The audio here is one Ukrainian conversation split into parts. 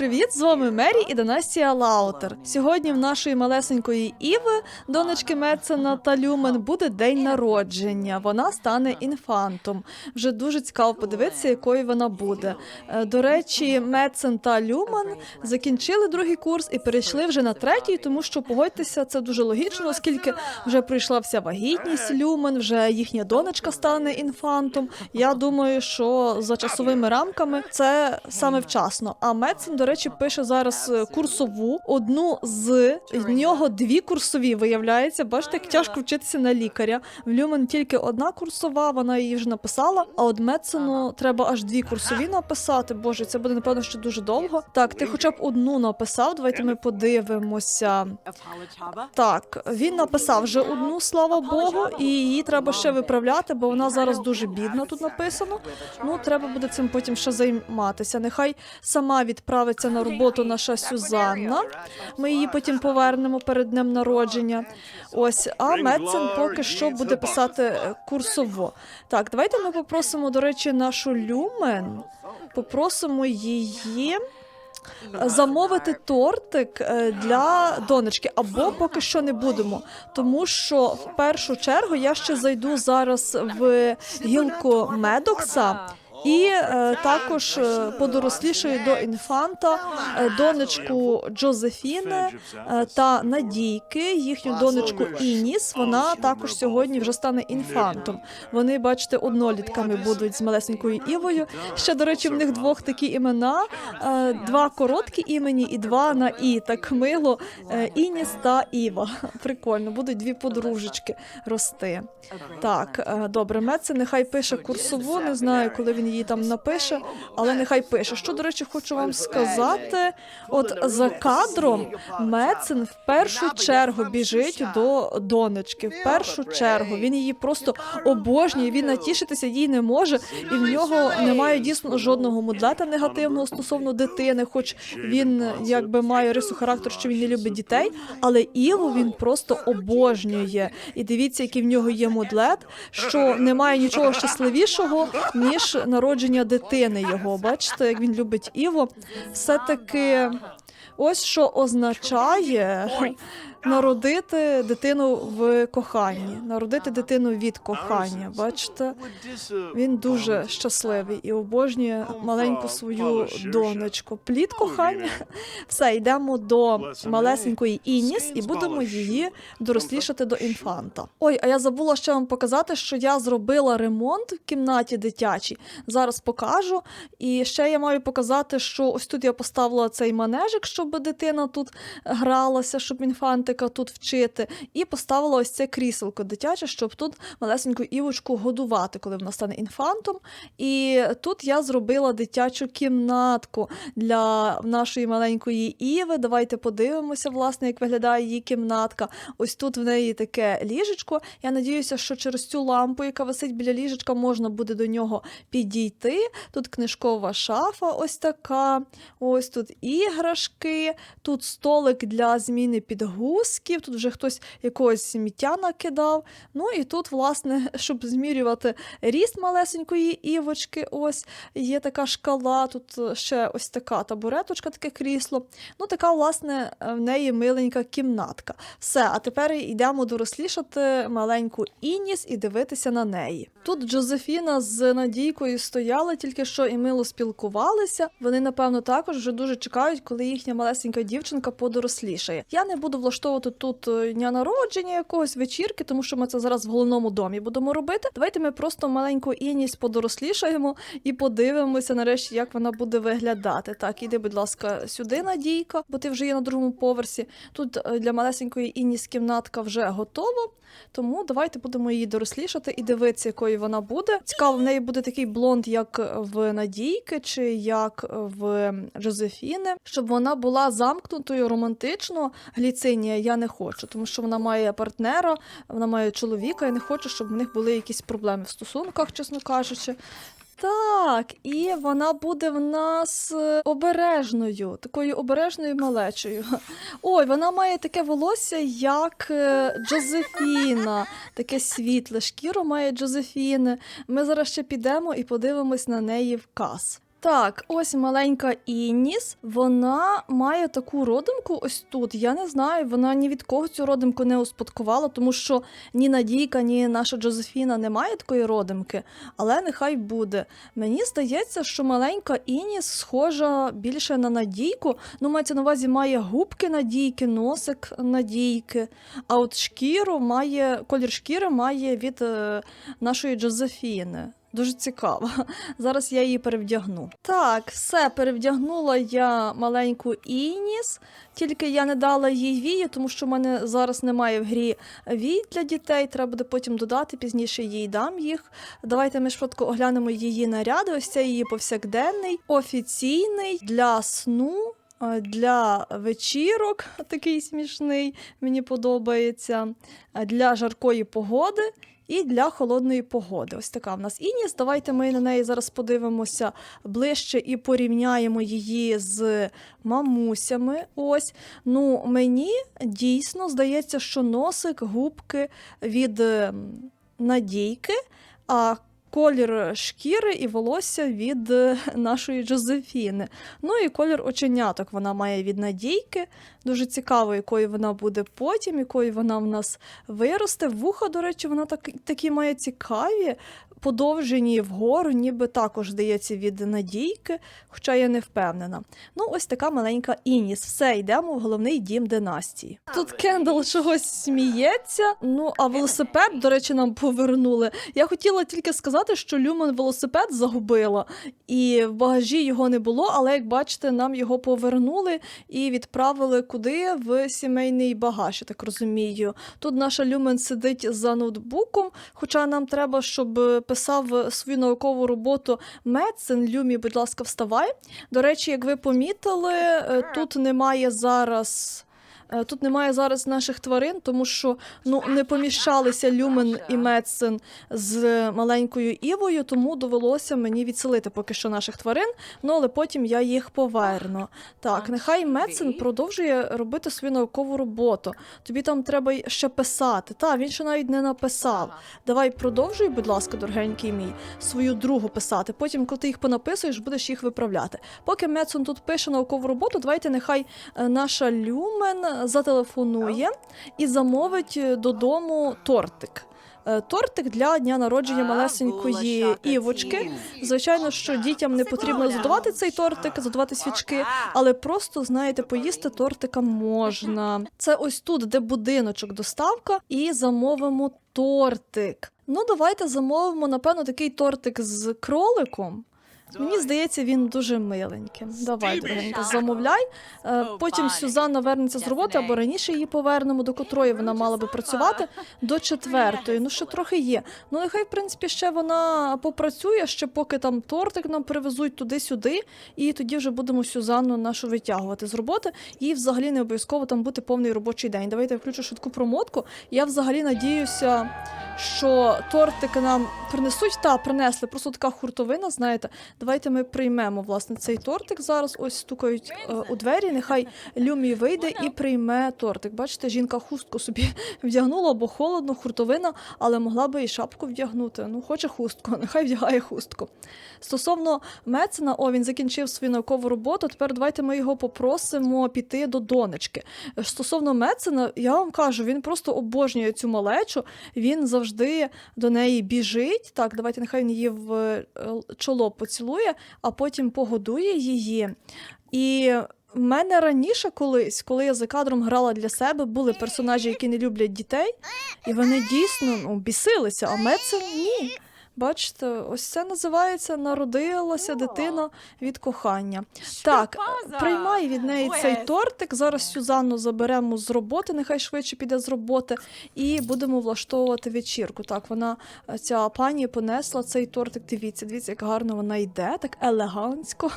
привіт! З вами Мері і Династія Лаутер. Сьогодні в нашої малесенької Іви, донечки Мецена та Люмен, буде день народження. Вона стане інфантом. Вже дуже цікаво подивитися, якою вона буде. Е, До речі, Мецен та Люмен закінчили другий курс і перейшли вже на третій, тому що погодьтеся, це дуже логічно, оскільки вже пройшла вся вагітність Люмен, вже їхня донечка стане інфантом. Я думаю, що за часовими рамками це саме вчасно. А Медсен, до речі, пише зараз е, курсову. Одну з нього дві курсові виявляється. Бачите, як тяжко вчитися на лікаря. В Люмен тільки одна курсова, вона її вже написала. А от Медсену треба аж дві курсові написати. Боже, це буде напевно ще дуже довго. Так, ти хоча б одну написав. Давайте ми подивимося. Так, він написав вже одну, слава Богу, і її треба ще виправляти, бо вона зараз дуже бідна тут написано. Ну, треба буде цим потім ще займатися. Нехай сама відправиться на роботу наша Сюзанна. Ми її потім повернемо перед днем народження. Ось, а Медсен поки що буде писати е, курсово. Так, давайте ми попросимо, до речі, нашу Люмен. Попросимо її замовити тортик е, для донечки, або поки що не будемо. Тому що в першу чергу я ще зайду зараз в гілку Медокса. І е, також е, подорослішаю до інфанта е, донечку Джозефіни та Надійки, їхню донечку Ініс. Вона також сьогодні вже стане інфантом. Вони, бачите, однолітками будуть з малесенькою Івою. Ще, до речі, в них двох такі імена: два короткі імені і два на і. Так мило. Ініс та Іва. Прикольно, будуть дві подружечки рости. Так, добре, Меце нехай пише курсову. Не знаю, коли він її там напише, але нехай пише. Що, до речі, хочу вам сказати: от за кадром Мецен в першу чергу біжить до донечки. В першу чергу він її просто обожнює. Він натішитися їй не може, і в нього немає дійсно жодного мудлета негативного стосовно дитини, хоч він якби має рису характеру, що він не любить дітей, але Іву він просто обожнює. І дивіться, який в нього є мудлет, що немає нічого щасливішого, ніж народження дитини його. Бачите, як він любить Іво, Все таки. Ось що означає народити дитину в коханні, народити дитину від кохання. Бачите, він дуже щасливий і обожнює маленьку свою донечку. Плід кохання. Все, йдемо до малесенької Ініс і будемо її дорослішати до інфанта. Ой, а я забула ще вам показати, що я зробила ремонт в кімнаті дитячій. Зараз покажу. І ще я маю показати, що ось тут я поставила цей манежик, щоб дитина тут гралася, щоб інфантика тут вчити. І поставила ось це кріселко дитяче, щоб тут малесеньку івочку годувати, коли вона стане інфантом. І тут я зробила дитячу кімнатку для нашої маленької Іви. Давайте подивимося, власне, як виглядає її кімнатка. Ось тут в неї таке ліжечко. Я надіюся, що через цю лампу, яка висить біля ліжечка, можна буде до нього підійти. Тут книжкова шафа, ось така. Ось тут іграшки, тут столик для зміни підгузків. Тут вже хтось якогось сміття накидав. Ну і тут, власне, щоб змірювати ріст малесенької івочки, ось є така шкала. Тут ще ось така табуреточка, таке крісло. Ну, така, власне, в неї миленька кімнатка. Все, а тепер йдемо дорослішати маленьку Ініс і дивитися на неї. Тут Джозефіна з Надійкою стояли тільки що і мило спілкувалися. Вони, напевно, також вже дуже чекають, коли їхня малесенька дівчинка подорослішає. Я не буду влаштовувати тут е, дня народження якогось вечірки, тому що ми це зараз в головному домі будемо робити. Давайте ми просто маленьку Ініс подорослішаємо і подивимося нарешті, як вона буде виглядати. Так, іди, будь ласка, сюди, Надійка, бо ти вже є на другому поверсі. Тут е, для малесенької Ініс кімнатка вже готова. Тому давайте будемо її дорослішати і дивитися, якою вона буде. Цікаво, в неї буде такий блонд, як в Надійки, чи як в Жозефіни, щоб вона була замкнутою романтично. Гліцинія я не хочу, тому що вона має партнера, вона має чоловіка. Я не хочу, щоб в них були якісь проблеми в стосунках, чесно кажучи. Так, і вона буде в нас е, обережною, такою обережною малечою. Ой, вона має таке волосся, як е, Джозефіна, таке світле шкіру має Джозефіни. Ми зараз ще підемо і подивимось на неї в кас. Так, ось маленька Інніс. Вона має таку родимку ось тут. Я не знаю, вона ні від кого цю родимку не успадкувала, тому що ні Надійка, ні наша Джозефіна не має такої родимки, але нехай буде. Мені здається, що маленька Ініс схожа більше на Надійку. Ну, мається на увазі, має губки Надійки, носик Надійки. А от шкіру має, колір шкіри має від е, нашої Джозефіни. Дуже цікаво. Зараз я її перевдягну. Так, все, перевдягнула я маленьку Ініс, тільки я не дала їй вії, тому що в мене зараз немає в грі вій для дітей. Треба буде потім додати, пізніше їй дам їх. Давайте ми швидко оглянемо її наряди. Ось це її повсякденний, офіційний для сну. Е, Для вечірок такий смішний, мені подобається. е, Для жаркої погоди і для холодної погоди. Ось така в нас Ініс. Давайте ми на неї зараз подивимося ближче і порівняємо її з мамусями. Ось. Ну, мені дійсно здається, що носик, губки від Надійки, а колір шкіри і волосся від е, нашої Джозефіни. Ну і колір оченяток вона має від Надійки. Дуже цікаво, якою вона буде потім, якою вона в нас виросте. Вуха, до речі, вона так, такі має цікаві, подовжені вгору, ніби також здається від Надійки, хоча я не впевнена. Ну, ось така маленька Ініс. Все, йдемо в головний дім династії. Тут Кендал чогось сміється. Ну, а велосипед, до речі, нам повернули. Я хотіла тільки сказати, що Люмен велосипед загубила, і в багажі його не було, але як бачите, нам його повернули і відправили куди в сімейний багаж, я так розумію. Тут наша Люмен сидить за ноутбуком, хоча нам треба, щоб писав свою наукову роботу Медсен. Люмі, будь ласка, вставай. До речі, як ви помітили, е, тут немає зараз. Е, Тут немає зараз наших тварин, тому що ну не поміщалися Люмен і Медсен з маленькою Івою, тому довелося мені відселити поки що наших тварин. Ну але потім я їх поверну. Так, нехай Медсен продовжує робити свою наукову роботу. Тобі там треба ще писати. Та він ще навіть не написав. Давай продовжуй, будь ласка, дорогенький мій, свою другу писати. Потім, коли ти їх понаписуєш, будеш їх виправляти. Поки Медсон тут пише наукову роботу, давайте нехай е, наша Люмен зателефонує і замовить е, додому тортик. Е, Тортик для дня народження малесенької Івочки. Звичайно, що дітям не потрібно задавати цей тортик, задавати свічки, але просто, знаєте, поїсти тортика можна. Це ось тут, де будиночок, доставка, і замовимо тортик. Ну, давайте замовимо, напевно, такий тортик з кроликом. Мені здається, він дуже миленький. Давай, дорогенька, замовляй. Е, Потім Сюзанна вернеться з роботи або раніше її повернемо, до котрої вона мала би працювати до четвертої. Ну ще трохи є. Ну нехай, в принципі, ще вона попрацює, ще поки там тортик нам привезуть туди-сюди, і тоді вже будемо Сюзанну нашу витягувати з роботи. Їй взагалі не обов'язково там бути повний робочий день. Давайте я включу швидку промотку. Я взагалі надіюся, що тортики нам принесуть. Та принесли, просто така хуртовина, знаєте. Давайте ми приймемо власне цей тортик. Зараз ось стукають е, у двері. Нехай Люмі вийде і прийме тортик. Бачите, жінка хустку собі вдягнула, бо холодно, хуртовина, але могла би і шапку вдягнути. Ну, хоче хустку, нехай вдягає хустку. Стосовно Мецена, о, він закінчив свою наукову роботу. Тепер давайте ми його попросимо піти до донечки. Стосовно Мецена, я вам кажу, він просто обожнює цю малечу. Він завжди до неї біжить. Так, давайте нехай він її в е, чоло поцілує, а потім погодує її. І в мене раніше колись, коли я за кадром грала для себе, були персонажі, які не люблять дітей, і вони дійсно ну, бісилися, а Мецен ні. Бачите, ось це називається народилася дитина від кохання. Так, приймай від неї цей тортик. Зараз Сюзанну заберемо з роботи, нехай швидше піде з роботи, і будемо влаштовувати вечірку. Так, вона е, ця пані понесла цей тортик. Дивіться, дивіться, як гарно вона йде, так елегантсько.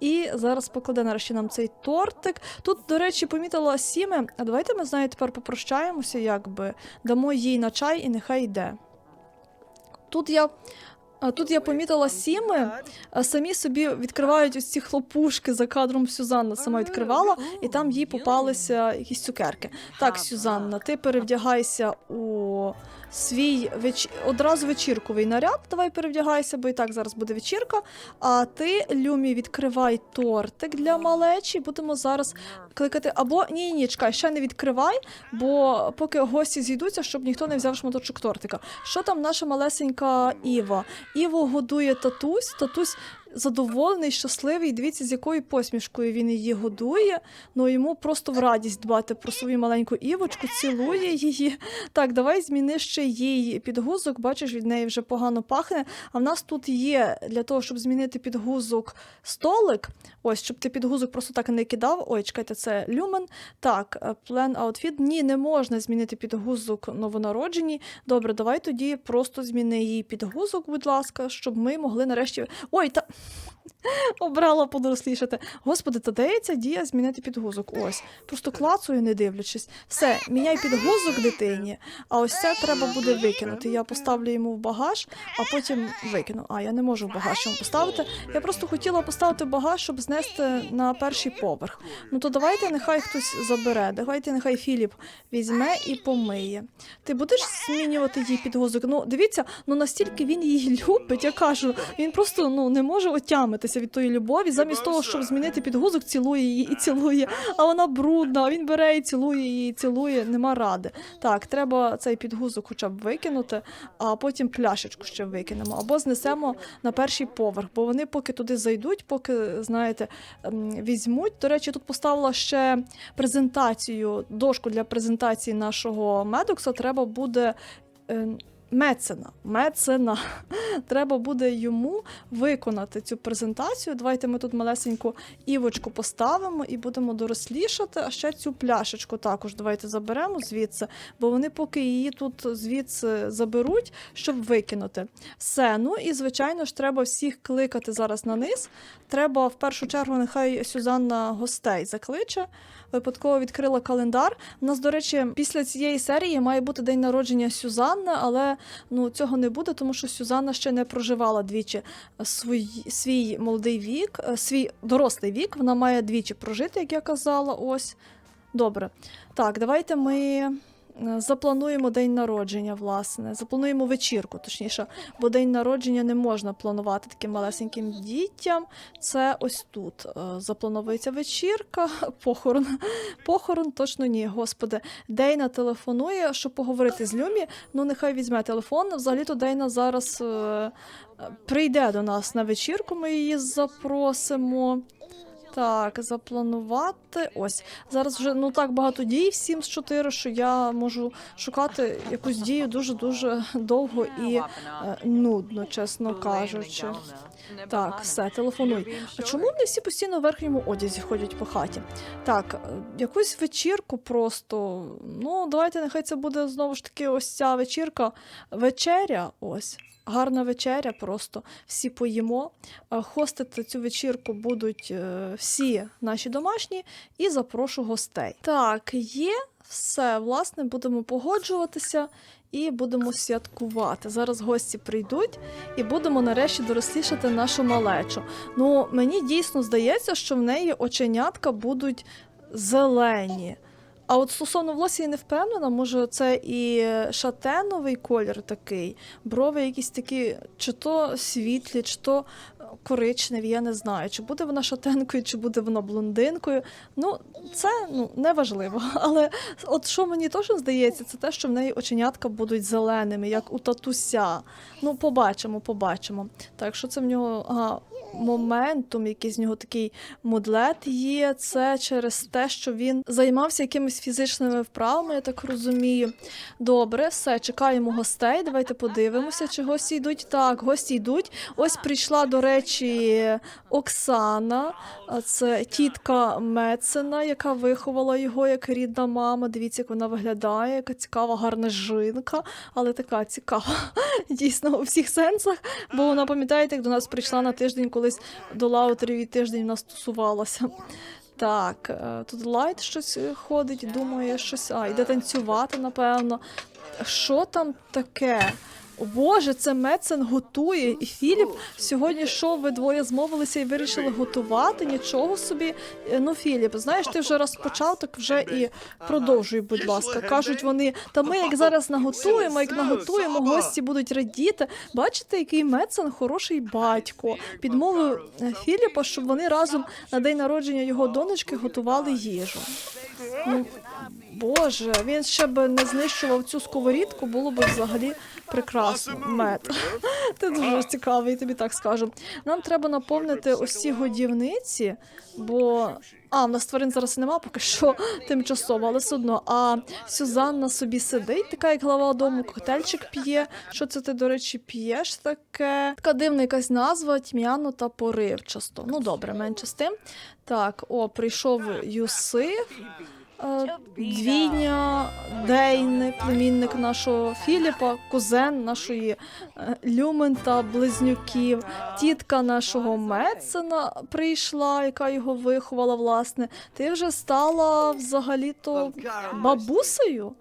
І зараз покладе нарешті нам цей тортик. Тут, до речі, помітила Сіме. А давайте ми з нею тепер попрощаємося, якби дамо їй на чай і нехай йде. Тут я. Тут я помітила сіми, а самі собі відкривають ось ці хлопушки за кадром Сюзанна сама відкривала, і там їй попалися якісь цукерки. Так, Сюзанна, ти перевдягайся у свій веч... одразу вечірковий наряд. Давай перевдягайся, бо і так зараз буде вечірка. А ти, Люмі, відкривай тортик для малечі. Будемо зараз кликати. Або ні, ні, чекай, ще не відкривай, бо поки гості зійдуться, щоб ніхто не взяв шматочок тортика. Що там наша малесенька Іва? Іву годує татусь. Татусь задоволений, щасливий. Дивіться, з якою посмішкою він її годує. Ну йому просто в радість дбати про свою маленьку Івочку, цілує її. Так, давай зміни ще їй підгузок. Бачиш, від неї вже погано пахне. А в нас тут є для того, щоб змінити підгузок столик. Ось, щоб ти підгузок просто так не кидав. Ой, чекайте, це люмен. Так, е, плен outfit. Ні, не можна змінити підгузок новонародженій. Добре, давай тоді просто зміни її підгузок, будь ласка, щоб ми могли нарешті. Ой, та. Обрала подорослішати. Господи, та ця дія змінити підгузок? Ось. Просто клацаю, не дивлячись. Все, міняй підгузок дитині, а ось це треба буде викинути. Я поставлю йому в багаж, а потім викину. А, я не можу в багаж йому поставити. Я просто хотіла поставити багаж, щоб знести на перший поверх. Ну то давайте нехай хтось забере. Давайте нехай Філіп візьме і помиє. Ти будеш змінювати їй підгузок? Ну, дивіться, ну настільки він її любить, я кажу, він просто ну не може отямитися від тої любові. Замість того, щоб змінити підгузок, цілує її і цілує. А вона брудна, він бере і цілує її, і цілує, нема ради. Так, треба цей підгузок хоча б викинути, а потім пляшечку ще викинемо. Або знесемо на перший поверх, бо вони поки туди зайдуть, поки, знаєте, візьмуть. До речі, тут поставила ще презентацію, дошку для презентації нашого медокса. Треба буде. Мецена, мецена. Треба буде йому виконати цю презентацію. Давайте ми тут малесеньку івочку поставимо і будемо дорослішати. А ще цю пляшечку також давайте заберемо звідси, бо вони поки її тут звідси заберуть, щоб викинути. Все. Ну і звичайно ж, треба всіх кликати зараз на низ. Треба в першу чергу, нехай Сюзанна гостей закличе. Випадково відкрила календар. У нас, до речі, після цієї серії має бути день народження Сюзанни, але ну цього не буде, тому що Сюзанна ще не проживала двічі свій, свій молодий вік, е, свій дорослий вік. Вона має двічі прожити, як я казала. Ось. Добре. Так, давайте ми е, заплануємо день народження, власне. Заплануємо вечірку, точніше, бо день народження не можна планувати таким малесеньким дітям. Це ось тут е, заплановується вечірка, похорон. Похорон точно ні, господи. Дейна телефонує, щоб поговорити з Люмі. Ну, нехай візьме телефон. Взагалі-то Дейна зараз е, е, прийде до нас на вечірку. Ми її запросимо. Так, запланувати. Ось. Зараз вже ну так багато дій в Sims 4, що я можу шукати якусь дію дуже-дуже довго і е, нудно, чесно кажучи. Так, все, телефонуй. А чому вони всі постійно в верхньому одязі ходять по хаті? Так, е, якусь вечірку просто. Ну, давайте, нехай це буде знову ж таки ось ця вечірка. Вечеря, ось. Гарна вечеря, просто всі поїмо. Е, Хостити цю вечірку будуть е, всі наші домашні і запрошу гостей. Так, є все, власне, будемо погоджуватися і будемо святкувати. Зараз гості прийдуть і будемо нарешті дорослішати нашу малечу. Ну, мені дійсно здається, що в неї оченятка будуть зелені. А от стосовно волосся я не впевнена, може це і шатеновий колір такий, брови якісь такі, чи то світлі, чи то коричневі, я не знаю, чи буде вона шатенкою, чи буде вона блондинкою. Ну, це ну, не важливо. Але от що мені точно здається, це те, що в неї оченятка будуть зеленими, як у татуся. Ну, побачимо, побачимо. Так, що це в нього ага, моментум, який з нього такий мудлет є, це через те, що він займався якимись фізичними вправами, я так розумію. Добре, все, чекаємо гостей. Давайте подивимося, чи гості йдуть. Так, гості йдуть. Ось прийшла, до речі, Оксана, це тітка Мецена, яка виховала його як рідна мама. Дивіться, як вона виглядає, яка цікава, гарна жінка, але така цікава, дійсно, у всіх сенсах. Бо вона, пам'ятаєте, як до нас прийшла на тиждень, колись до Лаутерів тиждень в нас тусувалася. Так, е, тут лайт щось ходить, думає щось. А, йде танцювати, напевно. Що там таке? Боже, це Мецен готує. І Філіп сьогодні що ви двоє змовилися і вирішили готувати? Нічого собі. Е, Ну, Філіп, знаєш, ти вже розпочав, так вже і продовжуй, будь ласка. Кажуть вони, та ми як зараз наготуємо, як наготуємо, гості будуть радіти. Бачите, який Мецен хороший батько. Підмовив е, Філіпа, щоб вони разом на день народження його донечки готували їжу. Ну, Боже, він ще б не знищував цю сковорідку, було б взагалі прекрасно. Мед. Ти дуже цікавий, тобі так скажу. Нам треба наповнити ці годівниці, бо. А, в нас тварин зараз нема, поки що тимчасово, але все одно. А Сюзанна собі сидить, така як глава дому, коктейльчик п'є. Що це ти, до речі, п'єш таке? Така дивна якась назва тьмяно та поривчасто. Ну добре, менше з тим. Так, о, прийшов Юсиф. Е, Двійня, Дейни, племінник нашого Філіпа, кузен нашої Люмента, Люмен та близнюків, тітка нашого Мецена прийшла, яка його виховала, власне. Ти вже стала взагалі-то бабусею.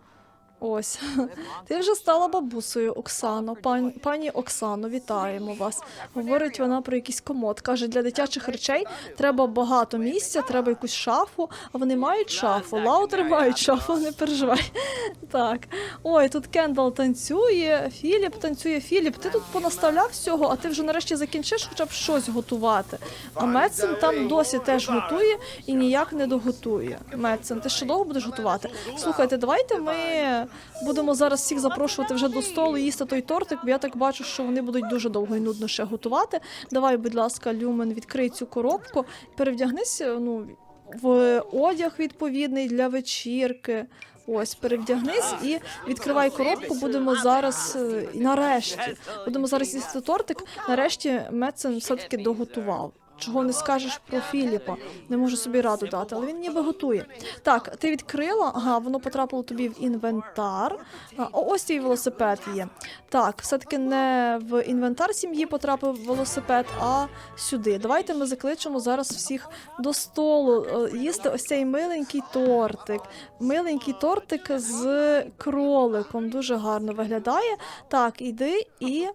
Ось, ти вже стала бабусею, Оксано. Пан, пані Оксано, вітаємо вас. Говорить вона про якийсь комод. Каже, для дитячих речей треба багато місця, треба якусь шафу. А вони мають шафу. Лаутер мають шафу, не переживай. Так. Ой, тут Кендал танцює, Філіп танцює. Філіп, ти тут понаставляв всього, а ти вже нарешті закінчиш хоча б щось готувати. А Медсен там досі теж готує і ніяк не доготує. Медсен, ти ще довго будеш готувати? Слухайте, давайте ми будемо зараз всіх запрошувати вже до столу їсти той тортик, бо я так бачу, що вони будуть дуже довго і нудно ще готувати. Давай, будь ласка, Люмен, відкрий цю коробку, перевдягнися ну, в одяг відповідний для вечірки. Ось, перевдягнись і відкривай коробку. Будемо зараз е, нарешті. Будемо зараз їсти тортик. Нарешті Мецен все-таки доготував. Чого не скажеш про Філіпа? Не можу собі раду дати, але він ніби готує. Так, ти відкрила, ага, воно потрапило тобі в інвентар. А, ось твій велосипед є. Так, все-таки не в інвентар сім'ї потрапив велосипед, а сюди. Давайте ми закличемо зараз всіх до столу е, їсти ось цей миленький тортик. Миленький тортик з кроликом. Дуже гарно виглядає. Так, іди і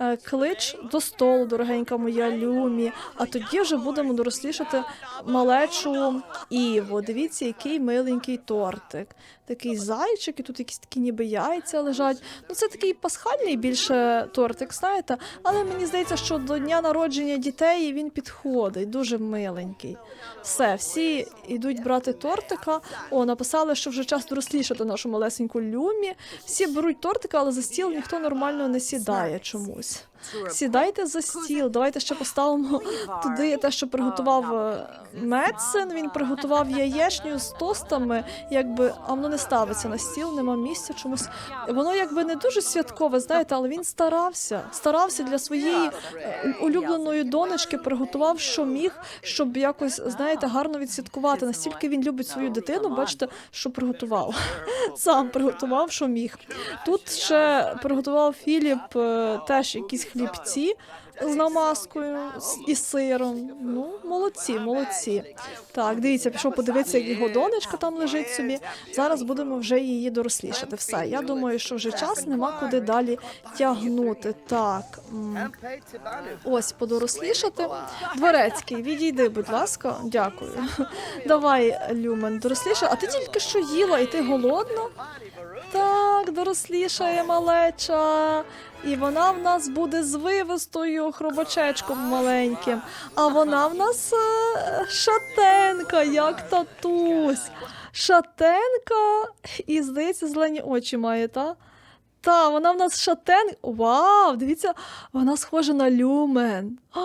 е, клич до столу, дорогенька моя Люмі. А тоді вже будемо дорослішати малечу Іву. Дивіться, який миленький тортик. Такий зайчик, і тут якісь такі ніби яйця лежать. Ну, це такий пасхальний більше тортик, знаєте, але мені здається, що до дня народження дітей він підходить, дуже миленький. Все, всі йдуть брати тортика. О, написали, що вже час дорослішати нашу малесеньку люмі. Всі беруть тортика, але за стіл ніхто нормально не сідає чомусь. Сідайте за стіл. Давайте ще поставимо туди те, що приготував е, Медсен. Він приготував яєчню з тостами, якби а воно не ставиться на стіл, нема місця чомусь. Воно якби не дуже святкове, знаєте, але він старався. Старався для своєї е, улюбленої донечки, приготував, що міг, щоб якось, знаєте, гарно відсвяткувати. Настільки він любить свою дитину, бачите, що приготував. Сам приготував, що міг. Тут ще приготував Філіп е, теж якісь хлібці з намазкою і сиром. Ну, молодці, молодці. Так, дивіться, пішов подивитися, як його донечка там лежить собі. Зараз будемо вже її дорослішати. Все, я думаю, що вже час нема куди далі тягнути. Так. Ось подорослішати. Дворецький, відійди, будь ласка, дякую. Давай, Люмен, доросліше. А ти тільки що їла, і ти голодна? Так, дорослішає малеча. І вона в нас буде з вивистою хробачечком маленьким. А вона в нас е, шатенка, як татусь. Шатенка і, здається, зелені очі має, та? Та, вона в нас шатен. Вау, дивіться, вона схожа на люмен. О,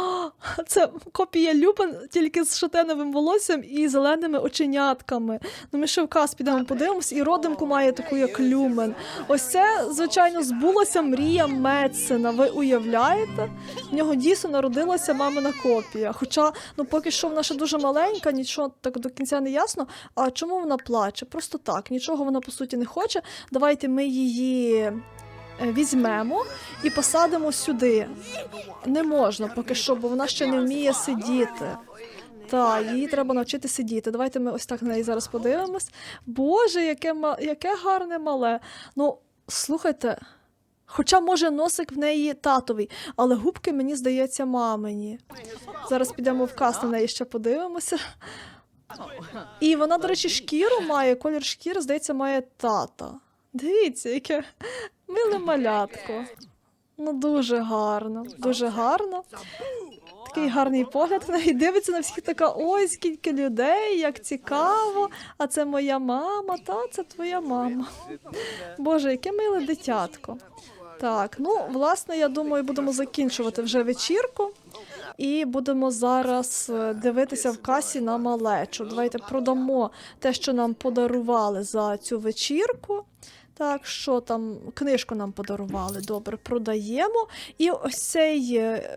це копія люмен, тільки з шатеновим волоссям і зеленими оченятками. Ну, ми ще в кас підемо подивимось, і родимку має таку, як люмен. Ось це, звичайно, збулася мрія Медсена. Ви уявляєте? В нього дійсно народилася мамина копія. Хоча, ну поки що вона ще дуже маленька, нічого так до кінця не ясно. А чому вона плаче? Просто так, нічого вона по суті не хоче. Давайте ми її візьмемо і посадимо сюди. Не можна поки що, бо вона ще не вміє сидіти. Та, її треба навчити сидіти. Давайте ми ось так на неї зараз подивимось. Боже, яке, яке гарне мале. Ну, слухайте, Хоча, може, носик в неї татовий, але губки, мені здається, мамині. Зараз підемо в кас на неї ще подивимося. І вона, до речі, шкіру має, колір шкіри, здається, має тата. Дивіться, яке миле малятко. Ну, дуже гарно, дуже гарно. Такий гарний погляд в неї дивиться на всіх така, ой, скільки людей, як цікаво. А це моя мама, та це твоя мама. Боже, яке миле дитятко. Так, ну власне, я думаю, будемо закінчувати вже вечірку. І будемо зараз е, дивитися в касі на малечу. Давайте продамо те, що нам подарували за цю вечірку. Так, що там, книжку нам подарували, добре, продаємо. І ось цей е,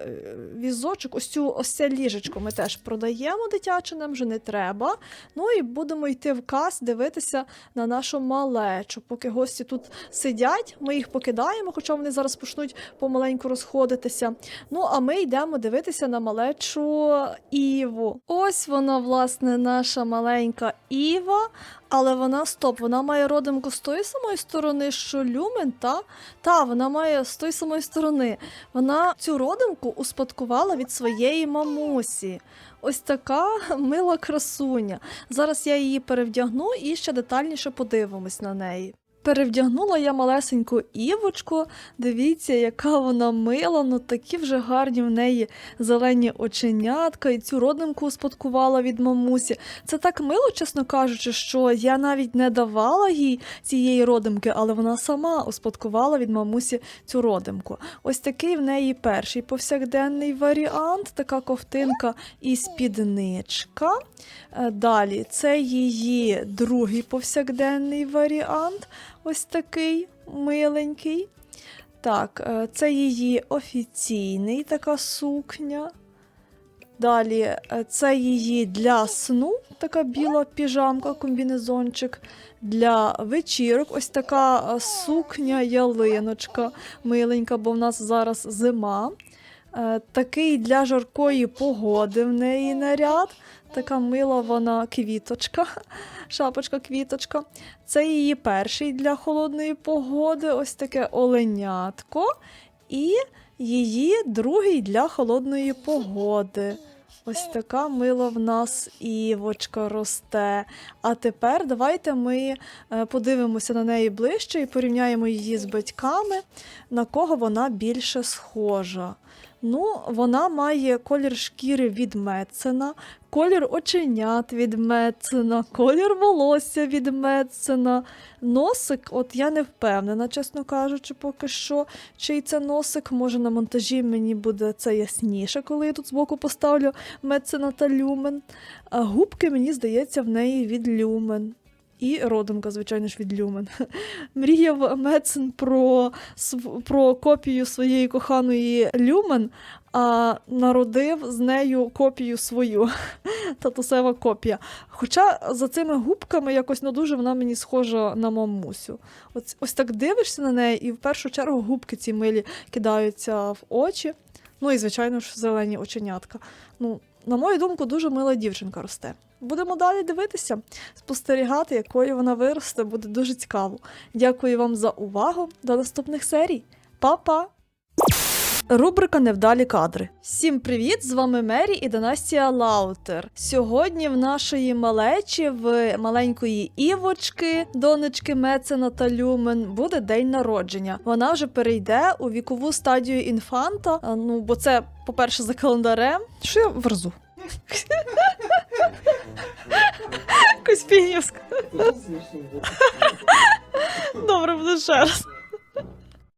візочок, ось цю ось це ліжечко ми теж продаємо дитяче, нам вже не треба. Ну і будемо йти в кас, дивитися на нашу малечу. Поки гості тут сидять, ми їх покидаємо, хоча вони зараз почнуть помаленьку розходитися. Ну, а ми йдемо дивитися на малечу Іву. Ось вона, власне, наша маленька Іва. Але вона стоп, вона має родимку з тої самої сторони, що Люмен, та? Та, вона має з тої самої сторони. Вона цю родимку успадкувала від своєї мамусі. Ось така мила красуня. Зараз я її перевдягну і ще детальніше подивимось на неї. Перевдягнула я малесеньку Івочку. Дивіться, яка вона мила, ну такі вже гарні в неї зелені оченятка, і цю родинку успадкувала від мамусі. Це так мило, чесно кажучи, що я навіть не давала їй цієї родимки, але вона сама успадкувала від мамусі цю родимку. Ось такий в неї перший повсякденний варіант, така ковтинка і спідничка. Е, Далі це її другий повсякденний варіант, ось такий миленький. Так, е, це її офіційний така сукня. Далі е, це її для сну, така біла піжамка, комбінезончик. Для вечірок ось така е, сукня, ялиночка миленька, бо в нас зараз зима. Такий для жаркої погоди в неї наряд. Така мила вона квіточка, шапочка-квіточка. Це її перший для холодної погоди, ось таке оленятко. І її другий для холодної погоди. Ось така мила в нас івочка росте. А тепер давайте ми е, подивимося на неї ближче і порівняємо її з батьками, на кого вона більше схожа. Ну, вона має колір шкіри від Мецена, колір оченят від Мецена, колір волосся від Мецена. Носик, от я не впевнена, чесно кажучи, поки що. Чий це носик, може на монтажі мені буде це ясніше, коли я тут збоку поставлю Мецена та Люмен. А губки, мені здається, в неї від Люмен. І родинка, звичайно ж, від Люмен. Мріяв Мецен про, про копію своєї коханої Люмен, а народив з нею копію свою. Татусева копія. Хоча за цими губками якось не дуже вона мені схожа на мамусю. Ось, ось так дивишся на неї, і в першу чергу губки ці милі кидаються в очі. Ну і, звичайно ж, зелені оченятка. Ну, на мою думку, дуже мила дівчинка росте. Будемо далі дивитися, спостерігати, якою вона виросте, буде дуже цікаво. Дякую вам за увагу. До наступних серій. Па-па! Рубрика Невдалі кадри. Всім привіт! З вами Мері і Династія Лаутер. Сьогодні в нашої малечі, в маленької Івочки, донечки Мецена та Люмен, буде день народження. Вона вже перейде у вікову стадію інфанта. Ну, бо це, по-перше, за календарем. Що я верзу? Коспігівська. Добре, буде ще раз.